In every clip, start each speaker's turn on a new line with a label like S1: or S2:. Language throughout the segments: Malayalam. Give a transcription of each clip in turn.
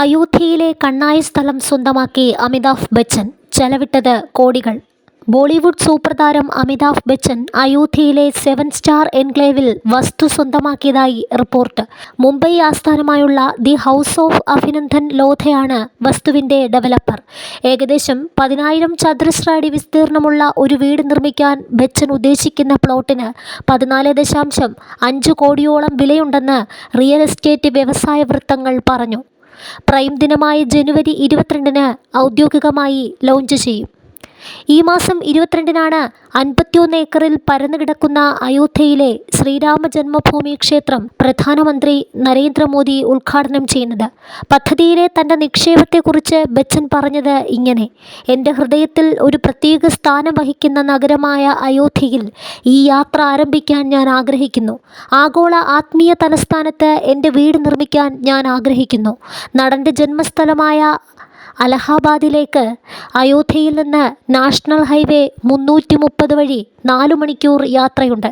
S1: അയോധ്യയിലെ കണ്ണായ സ്ഥലം സ്വന്തമാക്കി അമിതാഭ് ബച്ചൻ ചെലവിട്ടത് കോടികൾ ബോളിവുഡ് സൂപ്രതാരം അമിതാഭ് ബച്ചൻ അയോധ്യയിലെ സെവൻ സ്റ്റാർ എൻക്ലേവിൽ വസ്തു സ്വന്തമാക്കിയതായി റിപ്പോർട്ട് മുംബൈ ആസ്ഥാനമായുള്ള ദി ഹൗസ് ഓഫ് അഭിനന്ദൻ ലോധയാണ് വസ്തുവിൻ്റെ ഡെവലപ്പർ ഏകദേശം പതിനായിരം ചതുരശ്ര അടി വിസ്തീർണമുള്ള ഒരു വീട് നിർമ്മിക്കാൻ ബച്ചൻ ഉദ്ദേശിക്കുന്ന പ്ലോട്ടിന് പതിനാല് ദശാംശം അഞ്ച് കോടിയോളം വിലയുണ്ടെന്ന് റിയൽ എസ്റ്റേറ്റ് വ്യവസായ വൃത്തങ്ങൾ പറഞ്ഞു പ്രൈം ദിനമായ ജനുവരി ഇരുപത്തിരണ്ടിന് ഔദ്യോഗികമായി ലോഞ്ച് ചെയ്യും ഈ മാസം ഇരുപത്തിരണ്ടിനാണ് അൻപത്തിയൊന്ന് ഏക്കറിൽ പരന്നുകിടക്കുന്ന അയോധ്യയിലെ ശ്രീരാമ ജന്മഭൂമി ക്ഷേത്രം പ്രധാനമന്ത്രി നരേന്ദ്രമോദി ഉദ്ഘാടനം ചെയ്യുന്നത് പദ്ധതിയിലെ തൻ്റെ നിക്ഷേപത്തെക്കുറിച്ച് ബച്ചൻ പറഞ്ഞത് ഇങ്ങനെ എൻ്റെ ഹൃദയത്തിൽ ഒരു പ്രത്യേക സ്ഥാനം വഹിക്കുന്ന നഗരമായ അയോധ്യയിൽ ഈ യാത്ര ആരംഭിക്കാൻ ഞാൻ ആഗ്രഹിക്കുന്നു ആഗോള ആത്മീയ തലസ്ഥാനത്ത് എൻ്റെ വീട് നിർമ്മിക്കാൻ ഞാൻ ആഗ്രഹിക്കുന്നു നടൻ്റെ ജന്മസ്ഥലമായ അലഹാബാദിലേക്ക് അയോധ്യയിൽ നിന്ന് നാഷണൽ ഹൈവേ മുന്നൂറ്റി മുപ്പത് വഴി നാലു മണിക്കൂർ യാത്രയുണ്ട്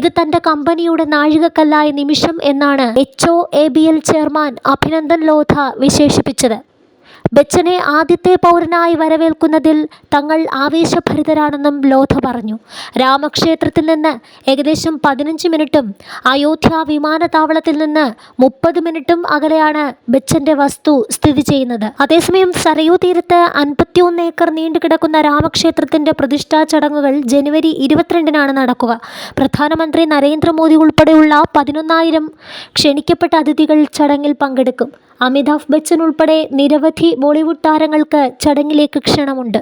S1: ഇത് തൻ്റെ കമ്പനിയുടെ നാഴികക്കല്ലായ നിമിഷം എന്നാണ് H O A B L chairman Abhinandan Lodha വിശേഷിപ്പിച്ചത് ബച്ചനെ ആദ്യത്തെ പൗരനായി വരവേൽക്കുന്നതിൽ തങ്ങൾ ആവേശഭരിതരാണെന്നും ലോധ പറഞ്ഞു രാമക്ഷേത്രത്തിൽ നിന്ന് ഏകദേശം പതിനഞ്ച് മിനിറ്റും അയോധ്യ വിമാനത്താവളത്തിൽ നിന്ന് മുപ്പത് മിനിറ്റും അകലെയാണ് ബച്ചന്റെ വസ്തു സ്ഥിതി ചെയ്യുന്നത് അതേസമയം സരയൂ തീരത്ത് അൻപത്തിയൊന്ന് ഏക്കർ നീണ്ടുകിടക്കുന്ന രാമക്ഷേത്രത്തിന്റെ പ്രതിഷ്ഠാ ചടങ്ങുകൾ ജനുവരി ഇരുപത്തിരണ്ടിനാണ് നടക്കുക പ്രധാനമന്ത്രി നരേന്ദ്രമോദി ഉൾപ്പെടെയുള്ള പതിനൊന്നായിരം ക്ഷണിക്കപ്പെട്ട അതിഥികൾ ചടങ്ങിൽ പങ്കെടുക്കും അമിതാഭ് ബച്ചൻ ഉൾപ്പെടെ നിരവധി ബോളിവുഡ് താരങ്ങൾക്ക് ചടങ്ങിലേക്ക് ക്ഷണമുണ്ട്